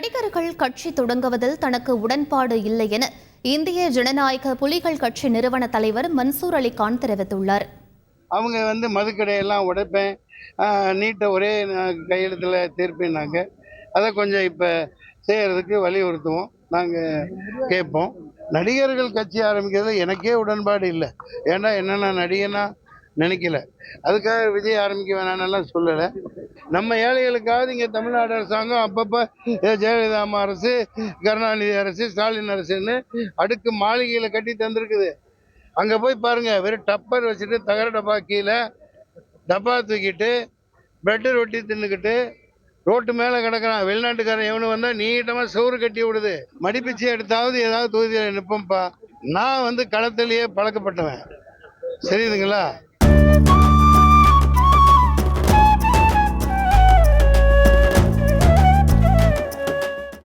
நடிகர்கள் கட்சி தொடங்குவதில் தனக்கு உடன்பாடு இல்லை என இந்திய ஜனநாயக புலிகள் கட்சி நிறுவன தலைவர் மன்சூர் அலி கான் தெரிவித்துள்ளார். அவங்க வந்து மதுக்கடையெல்லாம் உடைப்பேன். ஆஹ் நீட்டை ஒரே கையெழுத்தில் தீர்ப்பினாங்க அதை கொஞ்சம் இப்போ செய்கிறதுக்கு வலியுறுத்துவோம். நாங்கள் கேட்போம். நடிகர்கள் கட்சி ஆரம்பிக்கிறது எனக்கே உடன்பாடு இல்லை. ஏன்னா என்னென்ன நடிகனா நினைக்கல. அதுக்காக விஜய் ஆரம்பிக்க வேணாம்னெல்லாம் சொல்லலை. நம்ம ஏழைகளுக்காவது இங்கே தமிழ்நாடு அரசாங்கம் அப்பப்போ ஜெயலலிதா அம்மா அரசு கருணாநிதி அரசு ஸ்டாலின் அரசுன்னு அடுக்கு மாளிகையில் கட்டி தந்திருக்குது. அங்கே போய் பாருங்கள் வெறும் டப்பர் வச்சுட்டு தகர டப்பா கீழே டப்பா தூக்கிட்டு பிரெட்டு ரொட்டி தின்னுக்கிட்டு ரோட்டு மேலே கிடக்கிறான். வெளிநாட்டுக்காரன் எவனு வந்தால் நீட்டமாக சோறு கட்டி விடுது. மடிப்பிச்சு எடுத்தாவது ஏதாவது தொகுதியில் நிற்போம்ப்பா நான் வந்து களத்திலேயே பழக்கப்பட்டவன். சரிதுங்களா